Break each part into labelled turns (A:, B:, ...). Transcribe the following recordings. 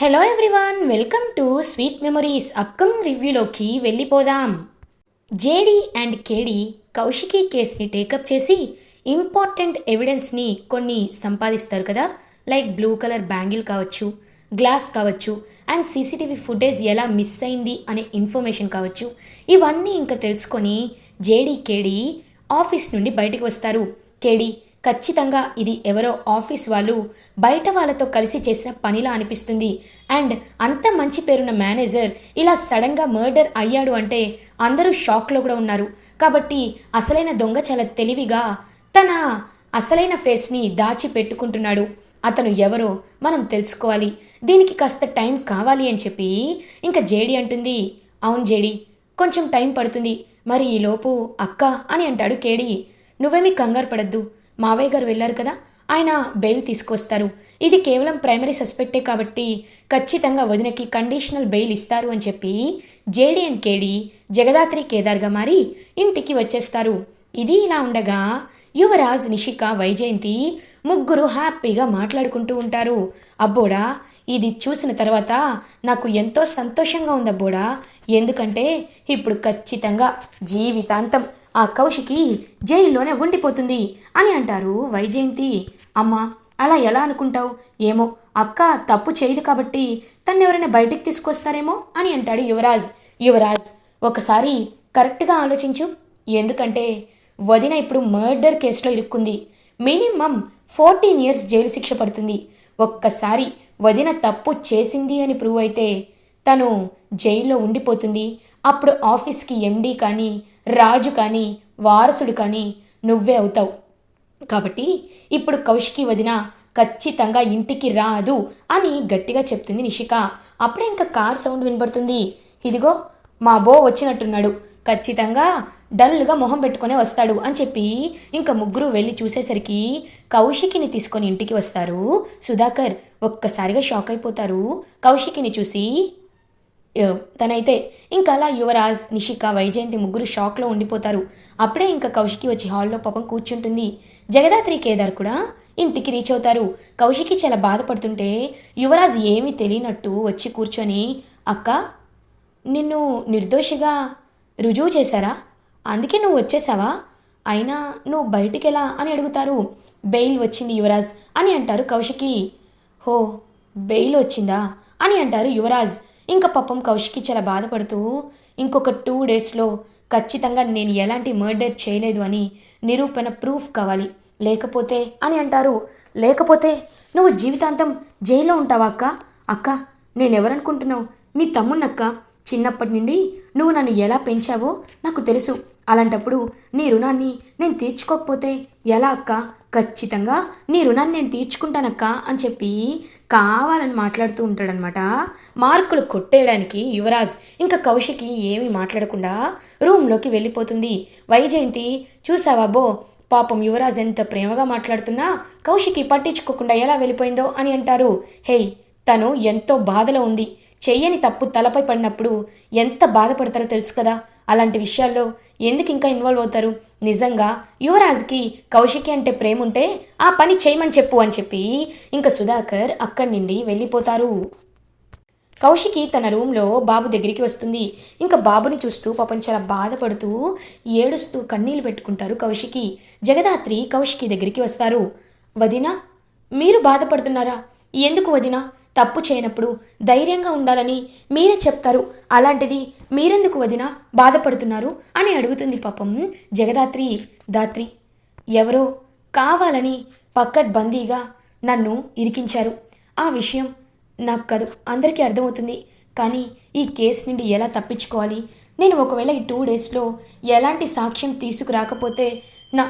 A: Hello everyone welcome to sweet memories upcoming రివ్యూలోకి వెళ్ళిపోదాం. JD and KD Kaushiki కేస్ని take up చేసి important ఎవిడెన్స్ని కొన్ని సంపాదిస్తారు కదా? లైక్ బ్లూ కలర్ బ్యాంగిల్ కావచ్చు గ్లాస్ కావచ్చు అండ్ సీసీటీవీ ఫుటేజ్ ఎలా మిస్ అయింది అనే ఇన్ఫర్మేషన్ కావచ్చు. ఇవన్నీ ఇంకా తెలుసుకొని జేడి కేడి ఆఫీస్ నుండి బయటకు వస్తారు. కేడి ఖచ్చితంగా ఇది ఎవరో ఆఫీస్ వాళ్ళు బయట వాళ్ళతో కలిసి చేసిన పనిలా అనిపిస్తుంది. అండ్ అంత మంచి పేరున్న మేనేజర్ ఇలా సడన్గా మర్డర్ అయ్యాడు అంటే అందరూ షాక్లో కూడా ఉన్నారు. కాబట్టి అసలైన దొంగ చాలా తెలివిగా తన అసలైన ఫేస్ని దాచి పెట్టుకుంటున్నాడు అతను ఎవరో మనం తెలుసుకోవాలి. దీనికి కాస్త టైం కావాలి అని చెప్పి ఇంకా జేడి అంటుంది. అవును జేడి కొంచెం టైం పడుతుంది. మరి ఈలోపు అక్క అని అంటాడు కేడి. నువ్వేమీ కంగారు పడద్దు. మావయ్య గారు వెళ్ళారు కదా ఆయన బెయిల్ తీసుకొస్తారు. ఇది కేవలం ప్రైమరీ సస్పెక్టే కాబట్టి ఖచ్చితంగా వదినకి కండిషనల్ బెయిల్ ఇస్తారు అని చెప్పి జేడి అండ్ జగదాత్రి కేదార్గా మారి ఇంటికి వచ్చేస్తారు. ఇది ఇలా ఉండగా యువరాజ్ నిషిక వైజయంతి ముగ్గురు హ్యాపీగా మాట్లాడుకుంటూ ఉంటారు. అబ్బోడా ఇది చూసిన తర్వాత నాకు ఎంతో సంతోషంగా ఉంది అబ్బోడా. ఎందుకంటే ఇప్పుడు ఖచ్చితంగా జీవితాంతం ఆ కౌశికి జైల్లోనే ఉండిపోతుంది అని అంటారు వైజయంతి. అమ్మ అలా ఎలా అనుకుంటావు? ఏమో అక్క తప్పు చేయదు కాబట్టి తను ఎవరైనా బయటికి తీసుకొస్తారేమో అని అంటాడు యువరాజ్. యువరాజ్ ఒకసారి కరెక్ట్గా ఆలోచించు. ఎందుకంటే వదిన ఇప్పుడు మర్డర్ కేసులో ఇరుక్కుంది. మినిమం ఫోర్టీన్ ఇయర్స్ జైలు శిక్ష పడుతుంది. ఒక్కసారి వదిన తప్పు చేసింది అని ప్రూవ్ అయితే తను జైల్లో ఉండిపోతుంది. అప్పుడు ఆఫీస్కి ఎండీ కానీ రాజు కానీ వారసుడు కానీ నువ్వే అవుతావు. కాబట్టి ఇప్పుడు కౌశికి వదిన ఖచ్చితంగా ఇంటికి రాదు అని గట్టిగా చెప్తుంది నిషిక. అప్పుడే ఇంకా కార్ సౌండ్ వినబడుతుంది. ఇదిగో మా బో వచ్చినట్టున్నాడు. ఖచ్చితంగా డల్గా మొహం పెట్టుకునే వస్తాడు అని చెప్పి ఇంకా ముగ్గురు వెళ్ళి చూసేసరికి కౌశికిని తీసుకొని ఇంటికి వస్తారు. సుధాకర్ ఒక్కసారిగా షాక్ అయిపోతారు. కౌశికిని చూసి తనైతే. ఇంకా అలా యువరాజ్ నిషిక వైజయంతి ముగ్గురు షాక్లో ఉండిపోతారు. అప్పుడే ఇంకా కౌశికి వచ్చి హాల్లో పాపం కూర్చుంటుంది. జగదాత్రి కేదార్ కూడా ఇంటికి రీచ్ అవుతారు. కౌశికి చాలా బాధపడుతుంటే యువరాజ్ ఏమీ తెలియనట్టు వచ్చి కూర్చొని అక్క నిన్ను నిర్దోషిగా రుజువు చేశారా? అందుకే నువ్వు వచ్చేసావా? అయినా నువ్వు బయటికెలా? అని అడుగుతారు. బెయిల్ వచ్చింది యువరాజ్ అని అంటారు కౌశికి. హో బెయిల్ వచ్చిందా? అని అంటారు యువరాజ్. ఇంకా పాపం కౌశికి చాలా బాధపడుతూ ఇంకొక టూ డేస్లో ఖచ్చితంగా నేను ఎలాంటి మర్డర్ చేయలేదు అని నిరూపణ ప్రూఫ్ కావాలి. లేకపోతే అని అంటారు. లేకపోతే నువ్వు జీవితాంతం జైల్లో ఉంటావా అక్క? అక్క నేనెవరనుకుంటున్నావు? నీ తమ్ముణ్ణక్క? చిన్నప్పటి నుండి నువ్వు నన్ను ఎలా పెంచావో నాకు తెలుసు. అలాంటప్పుడు నీ రుణాన్ని నేను తీర్చుకోకపోతే ఎలా అక్క? ఖచ్చితంగా నీ రుణాన్ని నేను తీర్చుకుంటానక్క అని చెప్పి కావాలని మాట్లాడుతూ ఉంటాడనమాట మార్కులు కొట్టేయడానికి యువరాజ్ ఇంకా కౌశికి ఏమీ మాట్లాడకుండా రూమ్లోకి వెళ్ళిపోతుంది. వైజయంతి చూసావాబో పాపం యువరాజ్ ఎంత ప్రేమగా మాట్లాడుతున్నా కౌశికి పట్టించుకోకుండా ఎలా వెళ్ళిపోయిందో అని అంటారు. హేయ్ తను ఎంతో బాధలో ఉంది. చెయ్యని తప్పు తలపై పడినప్పుడు ఎంత బాధపడతారో తెలుసు కదా. అలాంటి విషయాల్లో ఎందుకు ఇంకా ఇన్వాల్వ్ అవుతారు? నిజంగా యువరాజ్కి కౌశికి అంటే ప్రేమ ఉంటే ఆ పని చేయమని చెప్పు అని చెప్పి ఇంకా సుధాకర్ అక్కడి నుండి వెళ్ళిపోతారు. కౌశికి తన రూమ్లో బాబు దగ్గరికి వస్తుంది. ఇంకా బాబుని చూస్తూ పాపం చాలా బాధపడుతూ ఏడుస్తూ కన్నీళ్ళు పెట్టుకుంటారు కౌశికి జగదాత్రి కౌశికి దగ్గరికి వస్తారు. వదినా మీరు బాధపడుతున్నారా? ఎందుకు వదినా? తప్పు చేయనప్పుడు ధైర్యంగా ఉండాలని మీరే చెప్తారు. అలాంటిది మీరెందుకు వదినా బాధపడుతున్నారు అని అడుగుతుంది పాపం జగదాత్రి. దాత్రి ఎవరో కావాలని పక్కట్ బందీగా నన్ను ఇరికించారు. ఆ విషయం నాకు కాదు అందరికీ అర్థమవుతుంది. కానీ ఈ కేసు నుండి ఎలా తప్పించుకోవాలి? నేను ఒకవేళ ఈ టూ డేస్లో ఎలాంటి సాక్ష్యం తీసుకురాకపోతే నా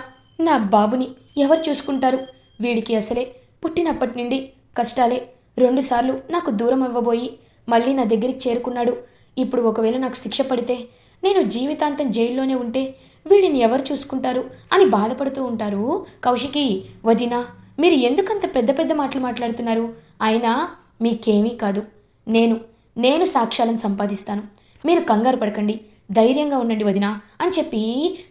A: నా బాబుని ఎవరు చూసుకుంటారు? వీడికి అసలే పుట్టినప్పటి నుండి కష్టాలే. రెండుసార్లు నాకు దూరం అవ్వబోయి మళ్ళీ నా దగ్గరికి చేరుకున్నాడు. ఇప్పుడు ఒకవేళ నాకు శిక్ష పడితే నేను జీవితాంతం జైల్లోనే ఉంటే వీడిని ఎవరు చూసుకుంటారు అని బాధపడుతూ ఉంటారు. కౌశికి వదినా మీరు ఎందుకంత పెద్ద పెద్ద మాటలు మాట్లాడుతున్నారు? అయినా మీకేమీ కాదు. నేను నేను సాక్ష్యాలను సంపాదిస్తాను. మీరు కంగారు పడకండి. ధైర్యంగా ఉండండి వదినా అని చెప్పి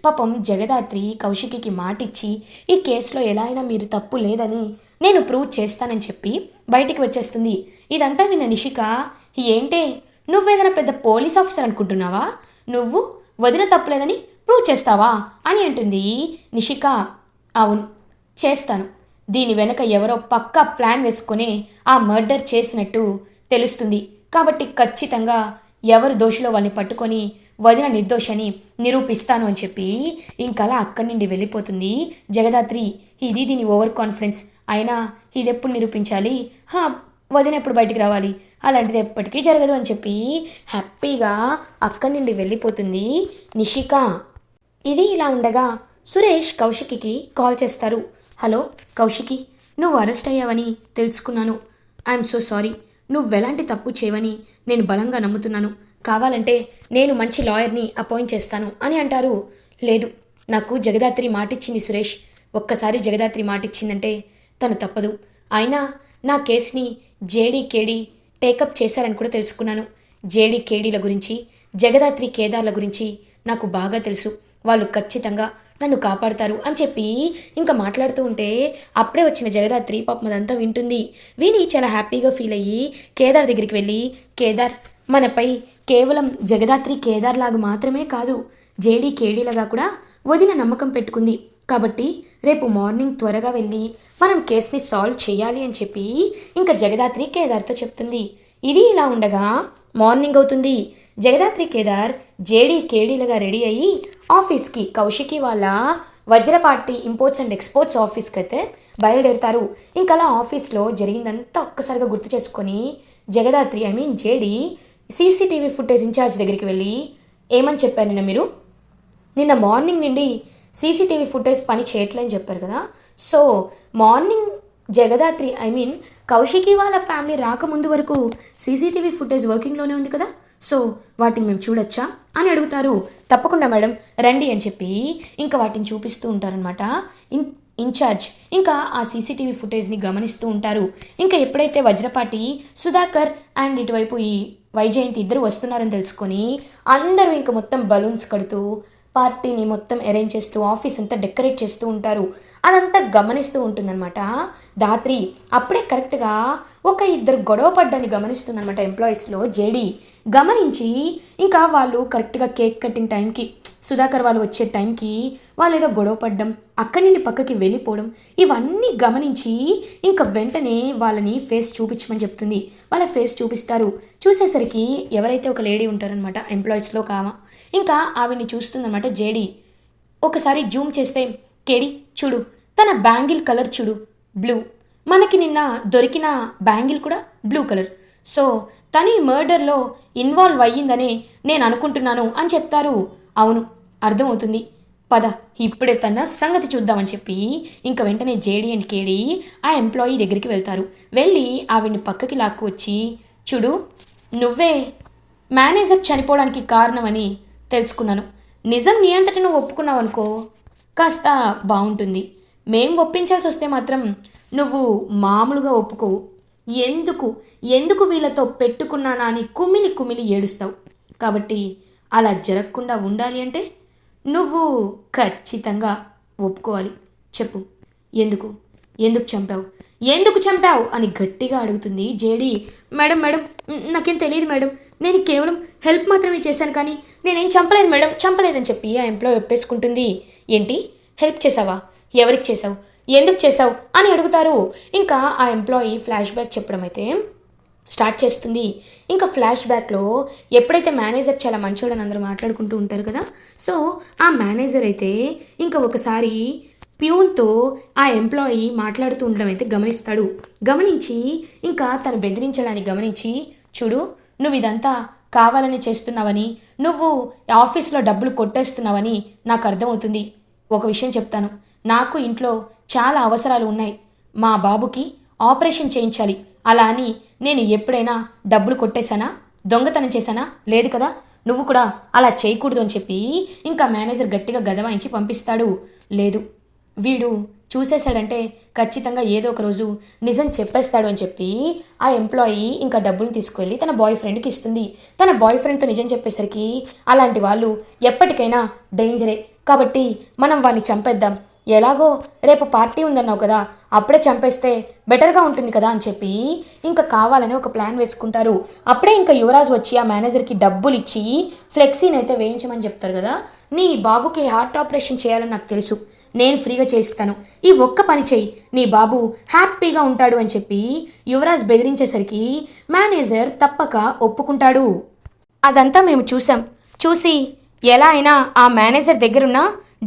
A: పాపం జగదాత్రి కౌశికికి మాటిచ్చి ఈ కేసులో ఎలా అయినా మీరు తప్పు లేదని నేను ప్రూవ్ చేస్తానని చెప్పి బయటికి వచ్చేస్తుంది. ఇదంతా విన్న నిషిక ఏంటే? నువ్వేదైనా పెద్ద పోలీస్ ఆఫీసర్ అనుకుంటున్నావా? నువ్వు వదిన తప్పులేదని ప్రూవ్ చేస్తావా? అని అంటుంది నిషిక. అవును చేస్తాను. దీని వెనక ఎవరో పక్కా ప్లాన్ వేసుకొని ఆ మర్డర్ చేసినట్టు తెలుస్తుంది. కాబట్టి ఖచ్చితంగా ఎవరు దోషిలో వాళ్ళని పట్టుకొని వదిన నిర్దోషని నిరూపిస్తాను అని చెప్పి ఇంకలా అక్కడి నుండి వెళ్ళిపోతుంది జగదాత్రి. ఇది దీని ఓవర్ కాన్ఫిడెన్స్. అయినా ఇది ఎప్పుడు నిరూపించాలి? హా వదిన ఎప్పుడు బయటికి రావాలి? అలాంటిది ఎప్పటికీ జరగదు అని చెప్పి హ్యాపీగా అక్కడి నుండి వెళ్ళిపోతుంది నిషిక. ఇది ఇలా ఉండగా సురేష్ కౌశికికి కాల్ చేస్తారు. హలో కౌశికి నువ్వు అరెస్ట్ అయ్యావని తెలుసుకున్నాను. I'm so sorry. నువ్వెలాంటి తప్పు చేయవని నేను బలంగా నమ్ముతున్నాను. కావాలంటే నేను మంచి లాయర్ని అపాయింట్ చేస్తాను అని అంటారు. లేదు నాకు జగదాత్రి మాటిచ్చింది సురేష్. ఒక్కసారి జగదాత్రి మాటిచ్చిందంటే తను తప్పదు. అయినా నా కేసుని జేడీ కేడీ టేకప్ చేశారని కూడా తెలుసుకున్నాను. జేడీ కేడీల గురించి జగదాత్రి కేదార్ల గురించి నాకు బాగా తెలుసు. వాళ్ళు ఖచ్చితంగా నన్ను కాపాడతారు అని చెప్పి ఇంకా మాట్లాడుతూ ఉంటే అప్పుడే వచ్చిన జగదాత్రి పాపం అదంతా వింటుంది. విని చాలా హ్యాపీగా ఫీల్ అయ్యి కేదార్ దగ్గరికి వెళ్ళి కేదార్ మనపై కేవలం జగదాత్రి కేదార్ లాగా మాత్రమే కాదు జేడీ కేడీలగా కూడా వదిన నమ్మకం పెట్టుకుంది. కాబట్టి రేపు మార్నింగ్ త్వరగా వెళ్ళి మనం కేసుని సాల్వ్ చేయాలి అని చెప్పి ఇంకా జగదాత్రి కేదార్తో చెప్తుంది. ఇది ఇలా ఉండగా మార్నింగ్ అవుతుంది. జగదాత్రి కేదార్ జేడీ కేడీలుగా రెడీ అయ్యి ఆఫీస్కి కౌశికి వాళ్ళ వజ్రపాటి ఇంపోర్ట్స్ అండ్ ఎక్స్పోర్ట్స్ ఆఫీస్కి అయితే బయలుదేరుతారు. ఇంకా అలా ఆఫీస్లో జరిగిందంతా ఒక్కసారిగా గుర్తు చేసుకొని Jagadhatri I mean JD CCTV footage in charge దగ్గరికి వెళ్ళి ఏమని చెప్పారు నిన్న మీరు? నిన్న మార్నింగ్ నుండి సీసీటీవీ ఫుటేజ్ పని చేయట్లేని చెప్పారు కదా. So morning Jagadhatri I mean Kaushiki వాళ్ళ ఫ్యామిలీ రాకముందు వరకు సీసీటీవీ ఫుటేజ్ వర్కింగ్లోనే ఉంది కదా. సో వాటిని మేము చూడొచ్చా? అని అడుగుతారు. తప్పకుండా మేడం రండి అని చెప్పి ఇంకా వాటిని చూపిస్తూ ఉంటారనమాట ఇన్ ఇన్ఛార్జ్ ఇంకా ఆ సీసీటీవీ ఫుటేజ్ని గమనిస్తూ ఉంటారు. ఇంకా ఎప్పుడైతే వజ్రపాటి సుధాకర్ అండ్ ఇటువైపు ఈ వైజయంతి ఇద్దరు వస్తున్నారని తెలుసుకొని అందరూ ఇంక మొత్తం బలూన్స్ కడుతూ పార్టీని మొత్తం అరేంజ్ చేస్తూ ఆఫీస్ అంతా డెకరేట్ చేస్తూ ఉంటారు. అదంతా గమనిస్తూ ఉంటుందన్నమాట. దాత్రి అప్పుడే కరెక్ట్గా ఒక ఇద్దరు గొడవ పడ్డాన్ని గమనిస్తుందన్నమాట ఎంప్లాయీస్లో జేడీ గమనించి ఇంకా వాళ్ళు కరెక్ట్గా కేక్ కట్టిన టైంకి సుధాకర్ వాళ్ళు వచ్చే టైంకి వాళ్ళు ఏదో గొడవ పడ్డం అక్కడి నుండి పక్కకి వెళ్ళిపోవడం ఇవన్నీ గమనించి ఇంకా వెంటనే వాళ్ళని ఫేస్ చూపించమని చెప్తుంది. వాళ్ళ ఫేస్ చూపిస్తారు. చూసేసరికి ఎవరైతే ఒక లేడీ ఉంటారనమాట ఎంప్లాయీస్లో కావా ఇంకా ఆవిడ్ని చూస్తుందన్నమాట జేడీ. ఒకసారి జూమ్ చేస్తే కేడి చూడు తన బ్యాంగిల్ కలర్ చూడు బ్లూ. మనకి నిన్న దొరికిన బ్యాంగిల్ కూడా బ్లూ కలర్. సో తను ఈ మర్డర్లో ఇన్వాల్వ్ అయ్యిందనే నేను అనుకుంటున్నాను అని చెప్తారు. అవును అర్థమవుతుంది. పద ఇప్పుడే తన సంగతి చూద్దామని చెప్పి ఇంకా వెంటనే జేడీ అండ్ కేడీ ఆ ఎంప్లాయీ దగ్గరికి వెళ్తారు. వెళ్ళి ఆవిడ్ని పక్కకి లాక్కు వచ్చి చూడు నువ్వే మేనేజర్ చనిపోవడానికి కారణమని తెలుసుకున్నాను. నిజం నీ అంతటి నువ్వు ఒప్పుకున్నావు అనుకో కాస్త బాగుంటుంది మేం ఒప్పించాల్సి వస్తే మాత్రం నువ్వు మామూలుగా ఒప్పుకోవు. ఎందుకు? ఎందుకు వీళ్ళతో పెట్టుకున్నానా అని కుమిలి కుమిలి ఏడుస్తావు? కాబట్టి అలా జరగకుండా ఉండాలి అంటే నువ్వు ఖచ్చితంగా ఒప్పుకోవాలి. చెప్పు. ఎందుకు? ఎందుకు చంపావు? ఎందుకు చంపావు? అని గట్టిగా అడుగుతుంది జేడీ. మేడం మేడం నాకేం తెలియదు మేడం. నేను కేవలం హెల్ప్ మాత్రమే చేశాను కానీ నేనేం చంపలేదు మేడం. చంపలేదని చెప్పి ఆ ఎంప్లాయ్ ఒప్పేసుకుంటుంది. ఏంటి? హెల్ప్ చేసావా ఎవరికి చేసావు ఎందుకు చేసావు అని అడుగుతారు. ఇంకా ఆ ఎంప్లాయీ ఫ్లాష్ బ్యాక్ చెప్పడం అయితే స్టార్ట్ చేస్తుంది. ఇంకా ఫ్లాష్ బ్యాక్లో ఎప్పుడైతే మేనేజర్ చాలా మంచోడని అందరూ మాట్లాడుకుంటూ ఉంటారు కదా సో ఆ మేనేజర్ అయితే ఇంకా ఒకసారి ప్యూన్తో ఆ ఎంప్లాయీ మాట్లాడుతూ ఉండడం అయితే గమనిస్తాడు. గమనించి ఇంకా తను బెదిరించడాన్ని గమనించి చూడు నువ్వు ఇదంతా కావాలని చేస్తున్నావని నువ్వు ఆఫీస్లో డబ్బులు కొట్టేస్తున్నావని నాకు అర్థమవుతుంది. ఒక విషయం చెప్తాను. నాకు ఇంట్లో చాలా అవసరాలు ఉన్నాయి. మా బాబుకి ఆపరేషన్ చేయించాలి. అలా అని నేను ఎప్పుడైనా డబ్బులు కొట్టేశానా? దొంగతనం చేశానా? లేదు కదా. నువ్వు కూడా అలా చేయకూడదు అని చెప్పి ఇంకా మేనేజర్ గట్టిగా గదవాయించి పంపిస్తాడు. లేదు. వీడు చూసేశాడంటే ఖచ్చితంగా ఏదో ఒక రోజు నిజం చెప్పేస్తాడు అని చెప్పి ఆ ఎంప్లాయీ ఇంకా డబ్బులు తీసుకువెళ్ళి తన బాయ్ ఫ్రెండ్కి ఇస్తుంది. తన బాయ్ ఫ్రెండ్తో నిజం చెప్పేసరికి అలాంటి వాళ్ళు ఎప్పటికైనా డేంజరే. కాబట్టి మనం వాడిని చంపేద్దాం. ఎలాగో రేపు పార్టీ ఉందన్నావు కదా అప్పుడే చంపేస్తే బెటర్గా ఉంటుంది కదా అని చెప్పి ఇంకా కావాలని ఒక ప్లాన్ వేసుకుంటారు. అప్పుడే ఇంకా యువరాజ్ వచ్చి ఆ మేనేజర్కి డబ్బులు ఇచ్చి ఫ్లెక్సీని అయితే వేయించమని చెప్తారు కదా నీ బాబుకి హార్ట్ ఆపరేషన్ చేయాలని నాకు తెలుసు. నేను ఫ్రీగా చేయిస్తాను. ఈ ఒక్క పని చెయ్యి నీ బాబు హ్యాపీగా ఉంటాడు అని చెప్పి యువరాజ్ బెదిరించేసరికి మేనేజర్ తప్పక ఒప్పుకుంటాడు. అదంతా మేము చూసాం చూసి ఎలా అయినా ఆ మేనేజర్ దగ్గరున్న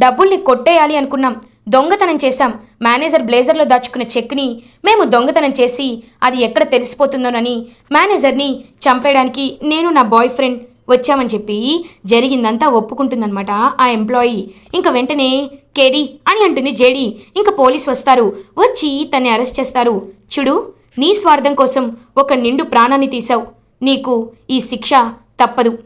A: డబ్బుల్ని కొట్టేయాలి అనుకున్నాం. దొంగతనం చేశాం. మేనేజర్ బ్లేజర్లో దాచుకున్న చెక్ని మేము దొంగతనం చేసి అది ఎక్కడ తెలిసిపోతుందోనని మేనేజర్ని చంపేయడానికి నేను నా బాయ్ ఫ్రెండ్ వచ్చామని చెప్పి జరిగిందంతా ఒప్పుకుంటుందన్నమాట ఆ ఎంప్లాయీ. ఇంకా వెంటనే కేడీ అని అంటుంది జేడీ. ఇంకా పోలీస్ వస్తారు. వచ్చి తన్ని అరెస్ట్ చేస్తారు. చూడు నీ స్వార్థం కోసం ఒక నిండు ప్రాణాన్ని తీసావు నీకు ఈ శిక్ష తప్పదు.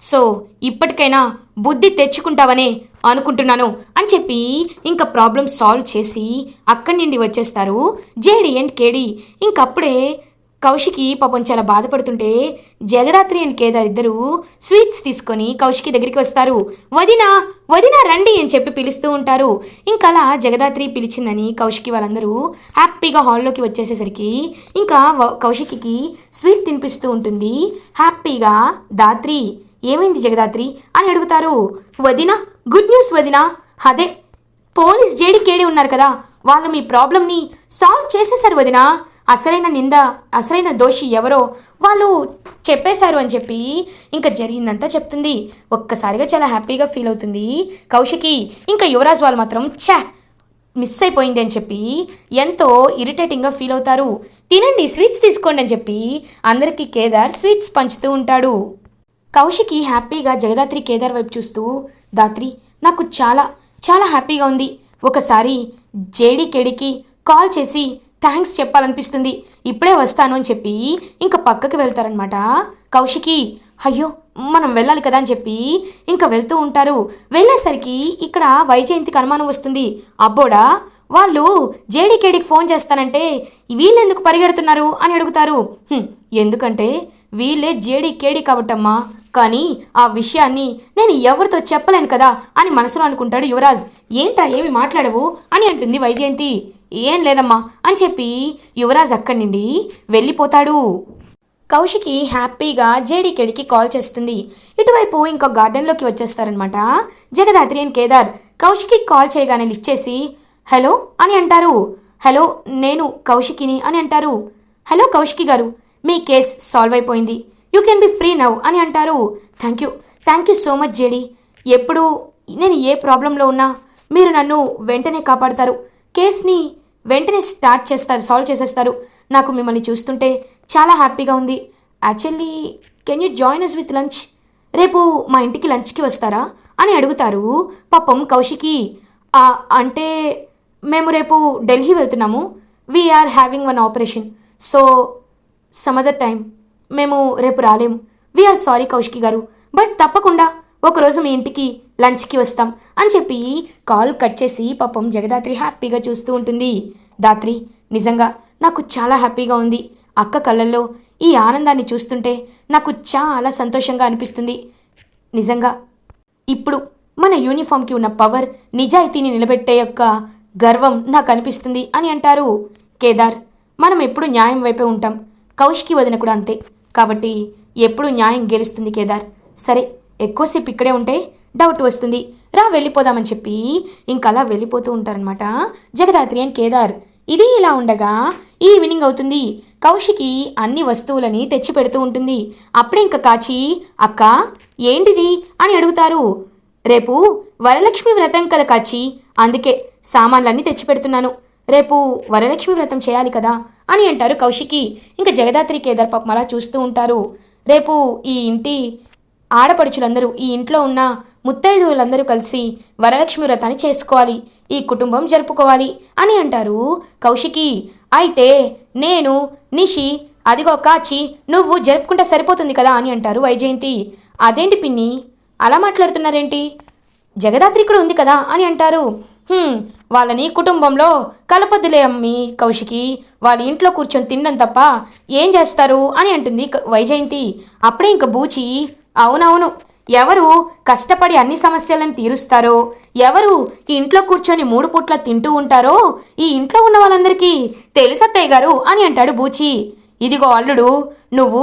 A: సో ఇప్పటికైనా బుద్ధి తెచ్చుకుంటావనే అనుకుంటున్నాను. చెప్పి ఇంకా ప్రాబ్లం సాల్వ్ చేసి అక్కడి నుండి వచ్చేస్తారు. జేడి అండ్ కేడి ఇంకప్పుడే కౌశికి పాపం చాలా బాధపడుతుంటే జగదాత్రి అండ్ కేదార్ ఇద్దరు స్వీట్స్ తీసుకొని కౌశికి దగ్గరికి వస్తారు. వదినా వదినా రండి అని చెప్పి పిలుస్తూ ఉంటారు. ఇంకా అలా జగదాత్రి పిలిచిందని కౌశికి వాళ్ళందరూ హ్యాపీగా హాల్లోకి వచ్చేసేసరికి ఇంకా కౌశికి స్వీట్ తినిపిస్తూ ఉంటుంది. హ్యాపీగా దాత్రి ఏమైంది జగదాత్రి? అని అడుగుతారు. వదినా గుడ్ న్యూస్ వదినా అదే పోలీస్ జేడికేడి ఉన్నారు కదా వాళ్ళు మీ ప్రాబ్లమ్ని సాల్వ్ చేసేశారు వదినా. అసలైన నింద అసలైన దోషి ఎవరో వాళ్ళు చెప్పేశారు అని చెప్పి ఇంకా జరిగిందంతా చెప్తుంది. ఒక్కసారిగా చాలా హ్యాపీగా ఫీల్ అవుతుంది. కౌశికి ఇంకా యువరాజ్ వాళ్ళు మాత్రం ఛా మిస్ అయిపోయింది అని చెప్పి ఎంతో ఇరిటేటింగ్గా ఫీల్ అవుతారు. తినండి స్వీట్స్ తీసుకోండి అని చెప్పి అందరికీ కేదార్ స్వీట్స్ పంచుతూ ఉంటాడు. కౌశికి హ్యాపీగా జగదాత్రి కేదార్ వైపు చూస్తూ దాత్రి నాకు చాలా చాలా హ్యాపీగా ఉంది. ఒకసారి జేడీకేడికి కాల్ చేసి థ్యాంక్స్ చెప్పాలనిపిస్తుంది. ఇప్పుడే వస్తాను అని చెప్పి ఇంకా పక్కకి వెళ్తారనమాట కౌశికి అయ్యో మనం వెళ్ళాలి కదా అని చెప్పి ఇంకా వెళ్తూ ఉంటారు. వెళ్ళేసరికి ఇక్కడ వైజయంతికి అనుమానం వస్తుంది. అబ్బోడా వాళ్ళు జేడీకేడికి ఫోన్ చేస్తానంటే వీళ్ళెందుకు పరిగెడుతున్నారు అని అడుగుతారు. ఎందుకంటే వీళ్ళే జేడికేడి కాబట్టమ్మా కానీ ఆ విషయాన్ని నేను ఎవరితో చెప్పలేను కదా అని మనసులో అనుకుంటాడు యువరాజ్. ఏంట్రా ఏమి మాట్లాడవు అని అంటుంది వైజయంతి. ఏం లేదమ్మా అని చెప్పి యువరాజ్ అక్కడి నుండి వెళ్ళిపోతాడు. కౌశికి హ్యాపీగా జేడీకేడికి కాల్ చేస్తుంది. ఇటువైపు ఇంకో గార్డెన్లోకి వచ్చేస్తారనమాట. జగదాత్రి అండ్ కేదార్ కౌశికి కాల్ చేయగానే లిఫ్ట్ చేసి హలో అని అంటారు. హలో నేను కౌశికిని అని అంటారు. హలో కౌశికి గారు మీ కేస్ సాల్వ్ అయిపోయింది. You can be free now అని అంటారు. Thank you thank you so much JD ఎప్పుడు నేను ఏ ప్రాబ్లంలో ఉన్నా మీరు నన్ను వెంటనే కాపాడతారు. కేస్ని వెంటనే స్టార్ట్ చేస్తారు సాల్వ్ చేసేస్తారు. నాకు మిమ్మల్ని చూస్తుంటే చాలా హ్యాపీగా ఉంది. Actually can you join us with lunch రేపు మా ఇంటికి లంచ్కి వస్తారా? అని అడుగుతారు. పాపం కౌశికి అంటే మేము రేపు ఢిల్లీ వెళ్తున్నాము. We're having one operation so some other time మేము రేపు రాలేము వీఆర్ సారీ కౌశికి గారు. బట్ తప్పకుండా ఒకరోజు మీ ఇంటికి లంచ్కి వస్తాం అని చెప్పి కాల్ కట్ చేసి పాపం జగదాత్రి హ్యాపీగా చూస్తూ ఉంటుంది. దాత్రి నిజంగా నాకు చాలా హ్యాపీగా ఉంది. అక్క కళ్ళల్లో ఈ ఆనందాన్ని చూస్తుంటే నాకు చాలా సంతోషంగా అనిపిస్తుంది. నిజంగా ఇప్పుడు మన యూనిఫామ్కి ఉన్న పవర్ నిజాయితీని నిలబెట్టే యొక్క గర్వం నాకు అనిపిస్తుంది అని అంటారు. కేదార్ మనం ఎప్పుడు న్యాయం వైపే ఉంటాం. కౌశికి వదిన కూడా అంతే. కాబట్టి ఎప్పుడు న్యాయం గెలుస్తుంది కేదార్? సరే ఎక్కువసేపు ఇక్కడే ఉంటే డౌట్ వస్తుంది. రా వెళ్ళిపోదామని చెప్పి ఇంకా అలా వెళ్ళిపోతూ ఉంటారనమాట జగదాత్రి అండ్ కేదార్ ఇది ఇలా ఉండగా ఈవినింగ్ అవుతుంది. కౌశికి అన్ని వస్తువులని తెచ్చి పెడుతూ ఉంటుంది. అప్పుడే ఇంకా కాచి అక్క ఏంటిది? అని అడుగుతారు. రేపు వరలక్ష్మి వ్రతం కదా కాచి అందుకే సామాన్లన్నీ తెచ్చి పెడుతున్నాను. రేపు వరలక్ష్మి వ్రతం చేయాలి కదా అని అంటారు కౌశికి. ఇంకా జగదాత్రి కేదార్ పాపం అలా చూస్తూ ఉంటారు. రేపు ఈ ఇంటి ఆడపడుచులందరూ ఈ ఇంట్లో ఉన్న ముత్తైదువులందరూ కలిసి వరలక్ష్మి వ్రతాన్ని చేసుకోవాలి. ఈ కుటుంబం జరుపుకోవాలి అని అంటారు కౌశికి. అయితే నేను నిషి అదిగో కాచి నువ్వు జరుపుకుంటే సరిపోతుంది కదా అని అంటారు వైజయంతి. అదేంటి పిన్ని? అలా మాట్లాడుతున్నారేంటి? జగదాత్రి కూడా ఉంది కదా అని అంటారు. వాళ్ళని కుటుంబంలో కలపదిలే అమ్మి కౌశికి. వాళ్ళ ఇంట్లో కూర్చొని తినడం తప్ప ఏం చేస్తారు అని అంటుంది వైజయంతి. అప్పుడే ఇంక బూచి అవునవును ఎవరు కష్టపడి అన్ని సమస్యలను తీరుస్తారో ఎవరు ఈ ఇంట్లో కూర్చొని మూడు పూట్ల తింటూ ఉంటారో ఈ ఇంట్లో ఉన్న వాళ్ళందరికీ తెలుసత్తయ్య గారు అని అంటాడు బూచి. ఇదిగో అల్లుడు నువ్వు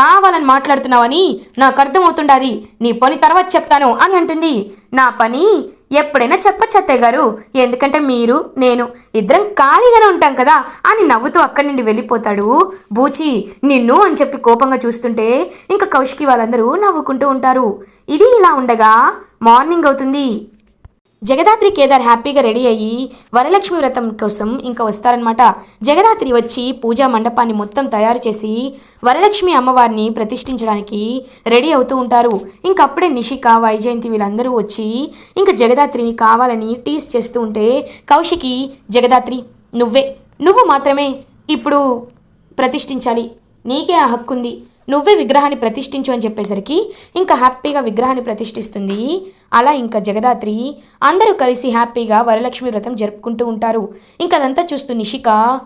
A: కావాలని మాట్లాడుతున్నావని నాకు అర్థమవుతుండాది. నీ పని తర్వాత చెప్తాను అని అంటుంది. నా పని ఎప్పుడైనా చెప్పచ్చు అత్తయ్య గారు. ఎందుకంటే మీరు నేను ఇద్దరం ఖాళీగానే ఉంటాం కదా అని నవ్వుతూ అక్కడి నుండి వెళ్ళిపోతాడు. బూచి నిన్ను అని చెప్పి కోపంగా చూస్తుంటే ఇంకా కౌశికి వాళ్ళందరూ నవ్వుకుంటూ ఉంటారు. ఇది ఇలా ఉండగా మార్నింగ్ అవుతుంది. జగదాత్రి కేదార్ హ్యాపీగా రెడీ అయ్యి వరలక్ష్మి వ్రతం కోసం ఇంకా వస్తారనమాట జగదాత్రి వచ్చి పూజా మండపాన్ని మొత్తం తయారు చేసి వరలక్ష్మి అమ్మవారిని ప్రతిష్ఠించడానికి రెడీ అవుతూ ఉంటారు. ఇంకప్పుడే నిషిక వైజయంతి వీళ్ళందరూ వచ్చి ఇంకా జగదాత్రిని కావాలని టీస్ చేస్తూ ఉంటే కౌశికి జగదాత్రి నువ్వే నువ్వు మాత్రమే ఇప్పుడు ప్రతిష్ఠించాలి. నీకే ఆ హక్కు ఉంది నువ్వే విగ్రహాన్ని ప్రతిష్ఠించు అని చెప్పేసరికి ఇంకా హ్యాపీగా విగ్రహాన్ని ప్రతిష్ఠిస్తుంది. అలా ఇంకా జగదాత్రి అందరూ కలిసి హ్యాపీగా వరలక్ష్మి వ్రతం జరుపుకుంటూ ఉంటారు. ఇంకా అదంతా చూస్తూ నిషిక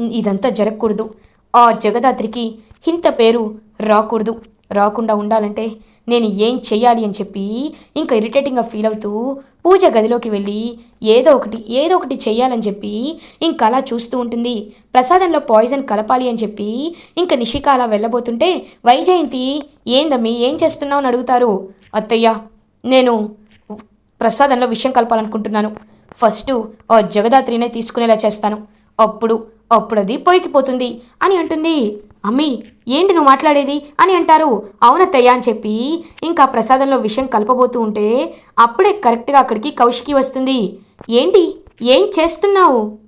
A: ఇదంతా జరగకూడదు. ఆ జగదాత్రికి ఇంత పేరు రాకూడదు. రాకుండా ఉండాలంటే నేను ఏం చెయ్యాలి అని చెప్పి ఇంకా ఇరిటేటింగ్గా ఫీల్ అవుతూ పూజ గదిలోకి వెళ్ళి ఏదో ఒకటి ఏదో ఒకటి చెయ్యాలని చెప్పి ఇంకా అలా చూస్తూ ఉంటుంది. ప్రసాదంలో పాయిజన్ కలపాలి అని చెప్పి ఇంకా నిషిక అలా వెళ్ళబోతుంటే వైజయంతి ఏందమ్మి ఏం చేస్తున్నావు? అని అడుగుతారు. అత్తయ్య నేను ప్రసాదంలో విషయం కలపాలనుకుంటున్నాను. ఫస్ట్ ఆ జగదాత్రినే తీసుకునేలా చేస్తాను. అప్పుడు అప్పుడు అది అని అంటుంది. అమ్మీ ఏంటి నువ్వు మాట్లాడేది? అని అంటారు. అవునత్తయ్య అని చెప్పి ఇంకా ప్రసాదంలో విషయం కలపబోతూ ఉంటే అప్పుడే కరెక్ట్గా అక్కడికి కౌశికి వస్తుంది. ఏంటి? ఏం చేస్తున్నావు?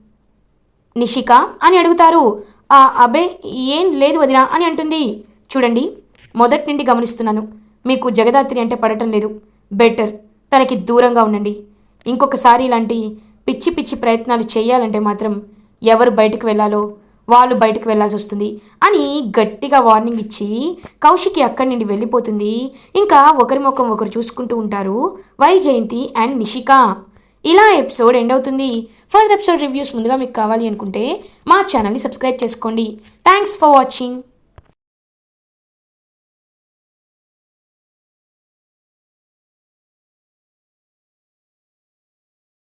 A: నిషిక అని అడుగుతారు. ఆ అబే ఏం లేదు వదినా అని అంటుంది. చూడండి మొదటి నుండి గమనిస్తున్నాను. మీకు జగదాత్రి అంటే పడటం లేదు. బెటర్ తనకి దూరంగా ఉండండి. ఇంకొకసారి ఇలాంటి పిచ్చి పిచ్చి ప్రయత్నాలు చేయాలంటే మాత్రం ఎవరు బయటకు వెళ్ళాలో వాళ్ళు బయటకు వెళ్ళాల్సి వస్తుంది అని గట్టిగా వార్నింగ్ ఇచ్చి కౌశికి అక్కడి నుండి వెళ్ళిపోతుంది. ఇంకా ఒకరి ముఖం ఒకరు చూసుకుంటూ ఉంటారు. వైజయంతి అండ్ నిషిక. ఇలా ఎపిసోడ్ ఎండ్ అవుతుంది. ఫర్దర్ ఎపిసోడ్ రివ్యూస్ ముందుగా మీకు కావాలి అనుకుంటే మా ఛానల్ని సబ్స్క్రైబ్ చేసుకోండి. Thanks for watching